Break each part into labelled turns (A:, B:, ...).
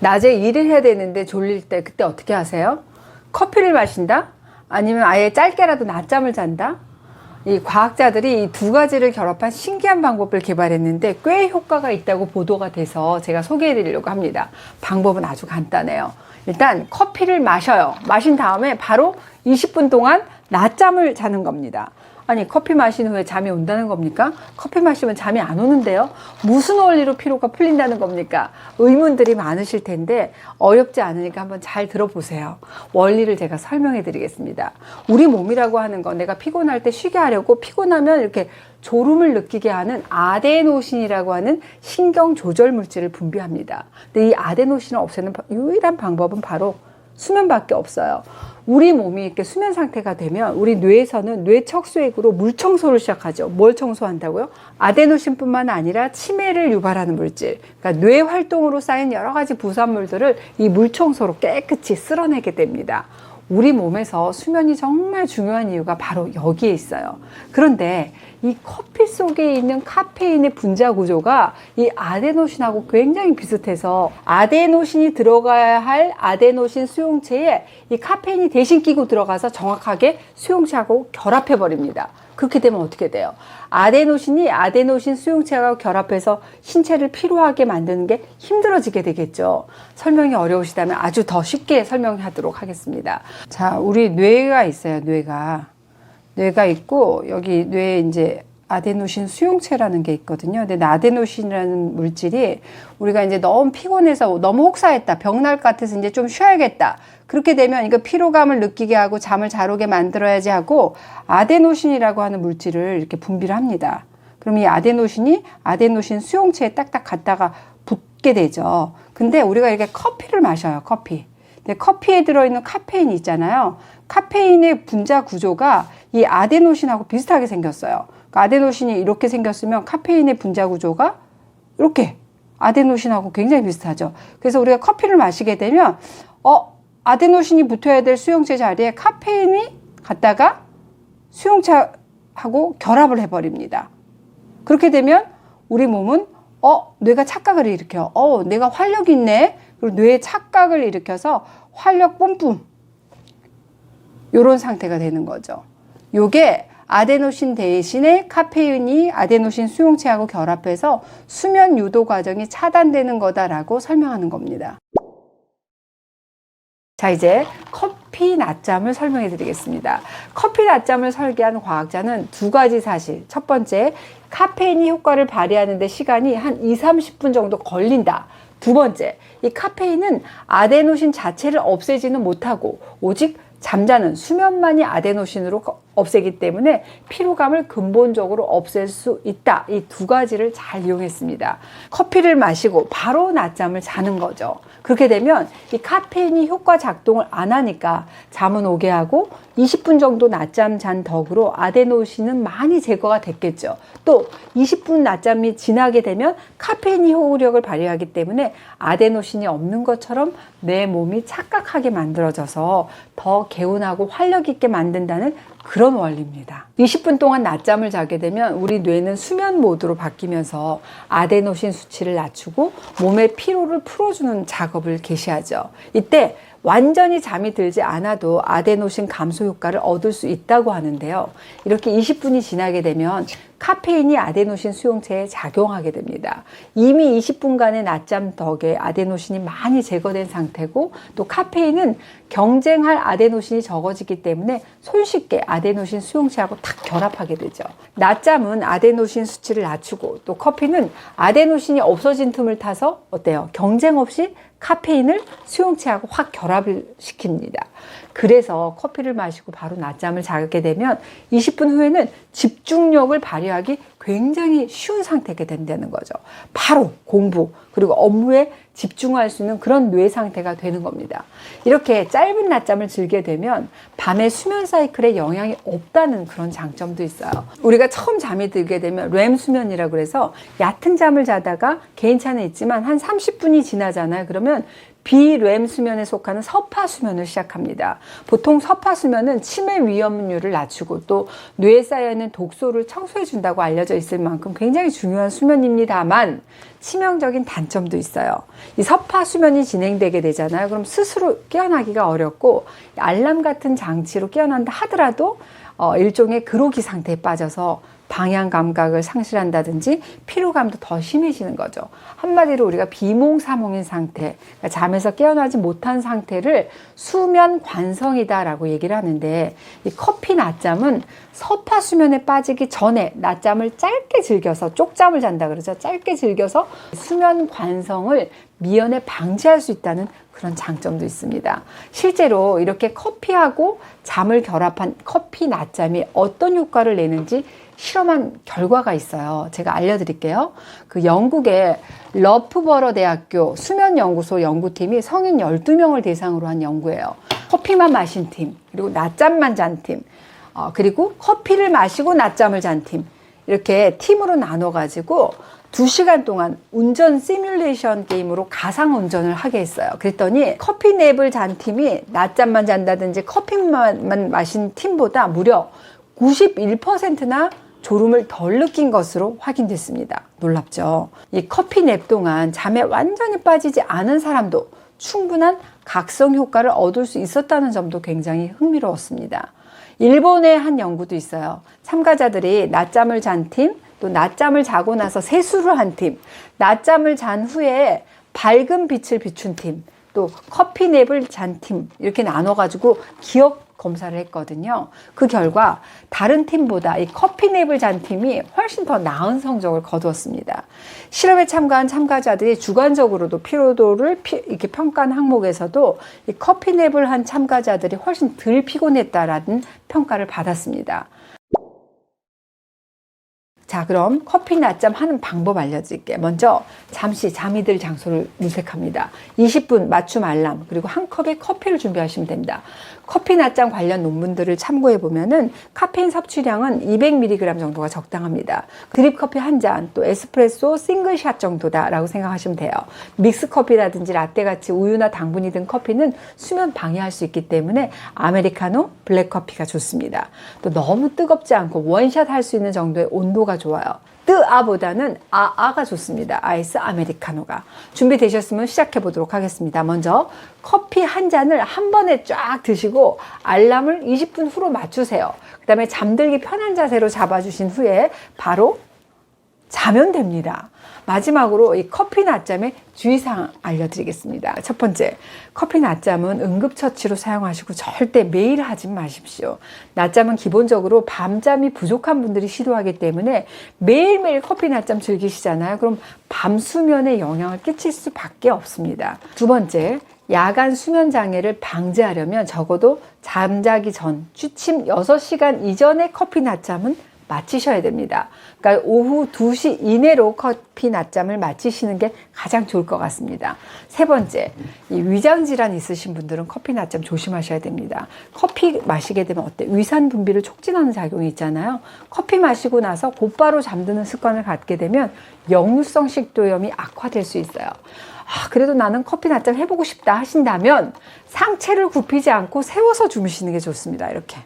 A: 낮에 일을 해야 되는데 졸릴 때 그때 어떻게 하세요? 커피를 마신다? 아니면 아예 짧게라도 낮잠을 잔다? 이 과학자들이 이 두 가지를 결합한 신기한 방법을 개발했는데 꽤 효과가 있다고 보도가 돼서 제가 소개해 드리려고 합니다. 방법은 아주 간단해요. 일단 커피를 마셔요. 마신 다음에 바로 20분 동안 낮잠을 자는 겁니다. 아니 커피 마신 후에 잠이 온다는 겁니까? 커피 마시면 잠이 안 오는데요. 무슨 원리로 피로가 풀린다는 겁니까? 의문들이 많으실 텐데 어렵지 않으니까 한번 잘 들어보세요. 원리를 제가 설명해 드리겠습니다. 우리 몸이라고 하는 건 내가 피곤할 때 쉬게 하려고 피곤하면 이렇게 졸음을 느끼게 하는 아데노신이라고 하는 신경 조절 물질을 분비합니다. 근데 이 아데노신을 없애는 유일한 방법은 바로 수면밖에 없어요. 우리 몸이 이렇게 수면 상태가 되면 우리 뇌에서는 뇌 척수액으로 물 청소를 시작하죠. 뭘 청소한다고요? 아데노신뿐만 아니라 치매를 유발하는 물질, 그러니까 뇌 활동으로 쌓인 여러 가지 부산물들을 이 물 청소로 깨끗이 쓸어내게 됩니다. 우리 몸에서 수면이 정말 중요한 이유가 바로 여기에 있어요. 그런데 이 커피 속에 있는 카페인의 분자 구조가 이 아데노신하고 굉장히 비슷해서 아데노신이 들어가야 할 아데노신 수용체에 이 카페인이 대신 끼고 들어가서 정확하게 수용체하고 결합해 버립니다. 그렇게 되면 어떻게 돼요? 아데노신이 아데노신 수용체하고 결합해서 신체를 피로하게 만드는 게 힘들어지게 되겠죠. 설명이 어려우시다면 아주 더 쉽게 설명하도록 하겠습니다. 자, 우리 뇌가 있어요, 뇌가. 뇌가 있고, 여기 뇌에 이제 아데노신 수용체라는 게 있거든요. 근데 아데노신이라는 물질이 우리가 이제 너무 피곤해서 너무 혹사했다. 병날 것 같아서 이제 좀 쉬어야겠다. 그렇게 되면 이거 피로감을 느끼게 하고 잠을 잘 오게 만들어야지 하고 아데노신이라고 하는 물질을 이렇게 분비를 합니다. 그럼 이 아데노신이 아데노신 수용체에 딱딱 갔다가 붙게 되죠. 근데 우리가 이렇게 커피를 마셔요. 커피. 근데 커피에 들어있는 카페인이 있잖아요. 카페인의 분자 구조가 이 아데노신하고 비슷하게 생겼어요. 그러니까 아데노신이 이렇게 생겼으면 카페인의 분자 구조가 이렇게 아데노신하고 굉장히 비슷하죠. 그래서 우리가 커피를 마시게 되면 어 아데노신이 붙어야 될 수용체 자리에 카페인이 갔다가 수용체하고 결합을 해버립니다. 그렇게 되면 우리 몸은 어 뇌가 착각을 일으켜. 어 내가 활력 있네. 그리고 뇌의 착각을 일으켜서 활력 뿜뿜 요런 상태가 되는 거죠. 요게 아데노신 대신에 카페인이 아데노신 수용체하고 결합해서 수면 유도 과정이 차단되는 거다라고 설명하는 겁니다. 자, 이제 커피 낮잠을 설명해 드리겠습니다. 커피 낮잠을 설계한 과학자는 두 가지 사실. 첫 번째, 카페인이 효과를 발휘하는데 시간이 한 2, 30분 정도 걸린다. 두 번째, 이 카페인은 아데노신 자체를 없애지는 못하고 오직 잠자는 수면만이 아데노신으로 없애기 때문에 피로감을 근본적으로 없앨 수 있다. 이 두 가지를 잘 이용했습니다. 커피를 마시고 바로 낮잠을 자는 거죠. 그렇게 되면 이 카페인이 효과 작동을 안 하니까 잠은 오게 하고 20분 정도 낮잠 잔 덕으로 아데노신은 많이 제거가 됐겠죠. 또 20분 낮잠이 지나게 되면 카페인이 효력을 발휘하기 때문에 아데노신이 없는 것처럼 내 몸이 착각하게 만들어져서 더 개운하고 활력 있게 만든다는 그런 원리입니다. 20분 동안 낮잠을 자게 되면 우리 뇌는 수면 모드로 바뀌면서 아데노신 수치를 낮추고 몸의 피로를 풀어주는 작업을 개시하죠. 이때 완전히 잠이 들지 않아도 아데노신 감소 효과를 얻을 수 있다고 하는데요. 이렇게 20분이 지나게 되면 카페인이 아데노신 수용체에 작용하게 됩니다. 이미 20분간의 낮잠 덕에 아데노신이 많이 제거된 상태고 또 카페인은 경쟁할 아데노신이 적어지기 때문에 손쉽게 아데노신 수용체하고 탁 결합하게 되죠. 낮잠은 아데노신 수치를 낮추고 또 커피는 아데노신이 없어진 틈을 타서 어때요? 경쟁 없이 카페인을 수용체하고 확 결합을 시킵니다. 그래서 커피를 마시고 바로 낮잠을 자게 되면 20분 후에는 집중력을 발휘하기 굉장히 쉬운 상태가 된다는 거죠. 바로 공부 그리고 업무에 집중할 수 있는 그런 뇌 상태가 되는 겁니다. 이렇게 짧은 낮잠을 즐게 되면 밤의 수면 사이클에 영향이 없다는 그런 장점도 있어요. 우리가 처음 잠이 들게 되면 렘 수면이라고 그래서 얕은 잠을 자다가 개인 차는 있지만 한 30분이 지나잖아요. 그러면 비렘 수면에 속하는 서파 수면을 시작합니다. 보통 서파 수면은 치매 위험률을 낮추고 또 뇌에 쌓여 있는 독소를 청소해 준다고 알려져 있을 만큼 굉장히 중요한 수면입니다만 치명적인 단점도 있어요. 이 서파 수면이 진행되게 되잖아요. 그럼 스스로 깨어나기가 어렵고 알람 같은 장치로 깨어난다 하더라도 어, 일종의 그로기 상태에 빠져서 방향 감각을 상실한다든지 피로감도 더 심해지는 거죠. 한마디로 우리가 비몽사몽인 상태, 그러니까 잠에서 깨어나지 못한 상태를 수면 관성이다라고 얘기를 하는데 이 커피 낮잠은 서파 수면에 빠지기 전에 낮잠을 짧게 즐겨서 쪽잠을 잔다 그러죠. 짧게 즐겨서 수면 관성을 미연에 방지할 수 있다는 그런 장점도 있습니다. 실제로 이렇게 커피하고 잠을 결합한 커피 낮잠이 어떤 효과를 내는지 실험한 결과가 있어요. 제가 알려드릴게요. 그 영국의 러프버러 대학교 수면연구소 연구팀이 성인 12명을 대상으로 한 연구예요. 커피만 마신 팀, 그리고 낮잠만 잔 팀, 어, 그리고 커피를 마시고 낮잠을 잔 팀. 이렇게 팀으로 나눠가지고 두 시간 동안 운전 시뮬레이션 게임으로 가상 운전을 하게 했어요. 그랬더니 커피 냅을 잔 팀이 낮잠만 잔다든지 커피만 마신 팀보다 무려 91%나 졸음을 덜 느낀 것으로 확인됐습니다. 놀랍죠? 이 커피 냅 동안 잠에 완전히 빠지지 않은 사람도 충분한 각성 효과를 얻을 수 있었다는 점도 굉장히 흥미로웠습니다. 일본의 한 연구도 있어요. 참가자들이 낮잠을 잔 팀, 또 낮잠을 자고 나서 세수를 한 팀, 낮잠을 잔 후에 밝은 빛을 비춘 팀, 또 커피 냅을 잔 팀, 이렇게 나눠가지고 기억 검사를 했거든요. 그 결과 다른 팀보다 이 커피 냅을 잔 팀이 훨씬 더 나은 성적을 거두었습니다. 실험에 참가한 참가자들이 주관적으로도 피로도를 피, 이렇게 평가한 항목에서도 이 커피 냅을 한 참가자들이 훨씬 덜 피곤했다라는 평가를 받았습니다. 자, 그럼 커피 낮잠 하는 방법 알려드릴게요. 먼저 잠시 잠이 들 장소를 물색합니다. 20분 맞춤 알람, 그리고 한 컵의 커피를 준비하시면 됩니다. 커피 낮잠 관련 논문들을 참고해 보면은 카페인 섭취량은 200mg 정도가 적당합니다. 드립 커피 한 잔, 또 에스프레소 싱글샷 정도다라고 생각하시면 돼요. 믹스 커피라든지 라떼 같이 우유나 당분이 든 커피는 수면 방해할 수 있기 때문에 아메리카노, 블랙 커피가 좋습니다. 또 너무 뜨겁지 않고 원샷 할 수 있는 정도의 온도가 좋아요. 뜨아보다는 아아가 좋습니다. 아이스 아메리카노가. 준비되셨으면 시작해 보도록 하겠습니다. 먼저 커피 한 잔을 한 번에 쫙 드시고 알람을 20분 후로 맞추세요. 그 다음에 잠들기 편한 자세로 잡아주신 후에 바로 자면 됩니다. 마지막으로 이 커피 낮잠의 주의사항 알려드리겠습니다. 첫 번째, 커피 낮잠은 응급처치로 사용하시고 절대 매일 하지 마십시오. 낮잠은 기본적으로 밤잠이 부족한 분들이 시도하기 때문에 매일매일 커피 낮잠 즐기시잖아요. 그럼 밤 수면에 영향을 끼칠 수밖에 없습니다. 두 번째, 야간 수면 장애를 방지하려면 적어도 잠자기 전 취침 6시간 이전에 커피 낮잠은 마치셔야 됩니다. 그러니까 오후 2시 이내로 커피 낮잠을 마치시는 게 가장 좋을 것 같습니다. 세 번째, 이 위장 질환 있으신 분들은 커피 낮잠 조심하셔야 됩니다. 커피 마시게 되면 어때? 위산 분비를 촉진하는 작용이 있잖아요. 커피 마시고 나서 곧바로 잠드는 습관을 갖게 되면 역류성 식도염이 악화될 수 있어요. 아, 그래도 나는 커피 낮잠 해보고 싶다 하신다면 상체를 굽히지 않고 세워서 주무시는 게 좋습니다. 이렇게.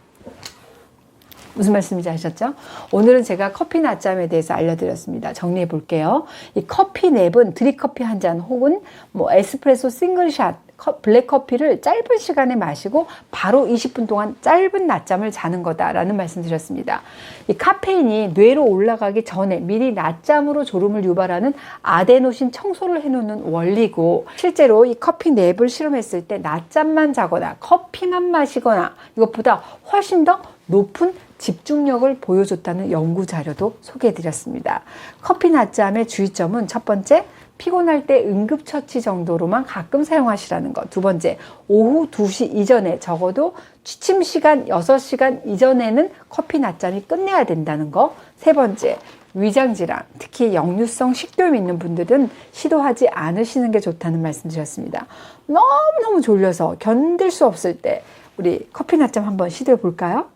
A: 무슨 말씀인지 아셨죠? 오늘은 제가 커피 낮잠에 대해서 알려드렸습니다. 정리해 볼게요. 이 커피 냅은 드립커피 한 잔 혹은 뭐 에스프레소 싱글샷 블랙 커피를 짧은 시간에 마시고 바로 20분 동안 짧은 낮잠을 자는 거다라는 말씀 드렸습니다. 이 카페인이 뇌로 올라가기 전에 미리 낮잠으로 졸음을 유발하는 아데노신 청소를 해놓는 원리고 실제로 이 커피 냅을 실험했을 때 낮잠만 자거나 커피만 마시거나 이것보다 훨씬 더 높은 집중력을 보여줬다는 연구 자료도 소개해 드렸습니다. 커피 낮잠의 주의점은 첫 번째, 피곤할 때 응급처치 정도로만 가끔 사용하시라는 것. 두 번째, 오후 2시 이전에 적어도 취침 시간 6시간 이전에는 커피 낮잠이 끝내야 된다는 거. 세 번째, 위장질환, 특히 역류성 식도염 있는 분들은 시도하지 않으시는 게 좋다는 말씀 드렸습니다. 너무너무 졸려서 견딜 수 없을 때 우리 커피 낮잠 한번 시도해 볼까요?